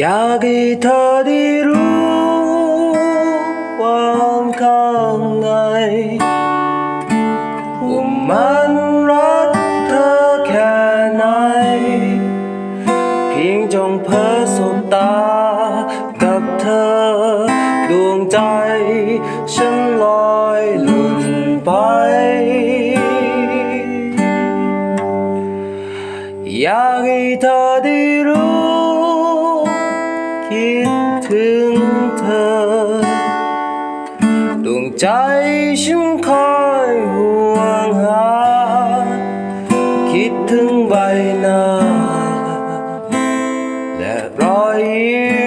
อยากให้เธอได้รู้ความข้างในว่ามันรักเธอแค่ไหน เพียงจงเพ้อสบตากับเธอ ดวงใจ ฉันลอยหลุดไป อยากให้เธอได้รู้ คิดถึงเธอ ดวงใจฉันคอยห่วงหา คิดถึงใบหน้าและรอยยิ้ม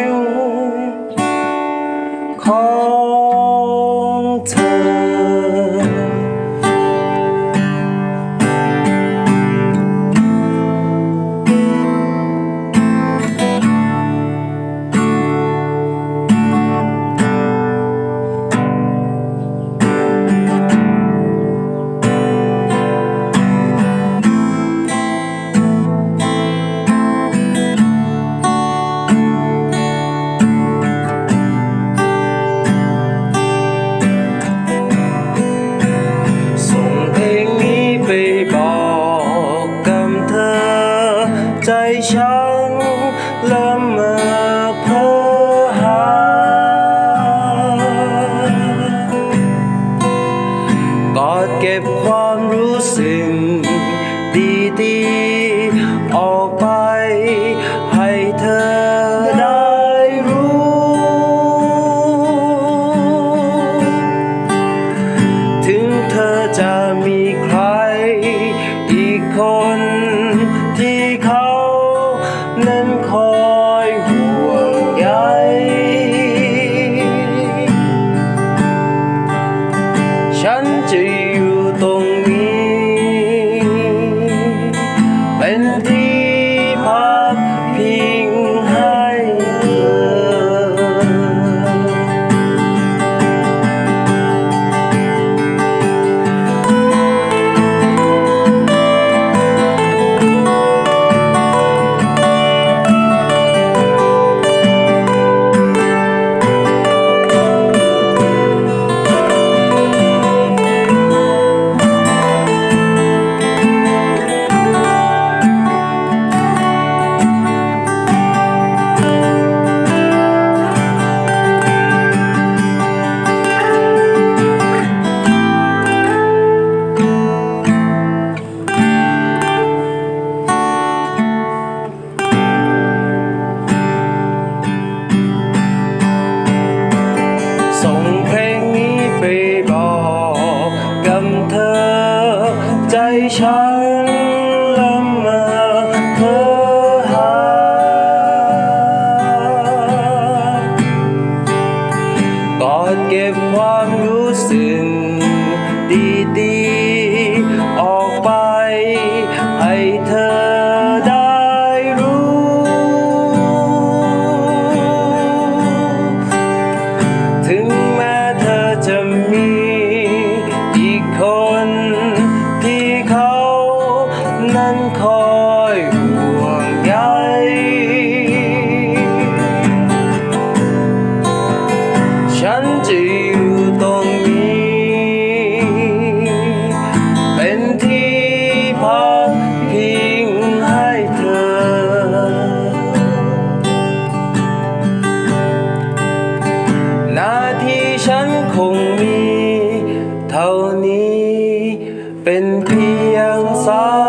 ดีๆ ออกไป ให้เธอได้รู้ ถึงเธอจะมีใคร อีกคนที่เขา นั้นคอย ก็บความรู้สึกดีๆ ออกไป ให้เธอได้รู้ ถึงแม้เธอจะมีอีกคนที่เขานั้น คงมีเท่านี้เป็นเพียงสา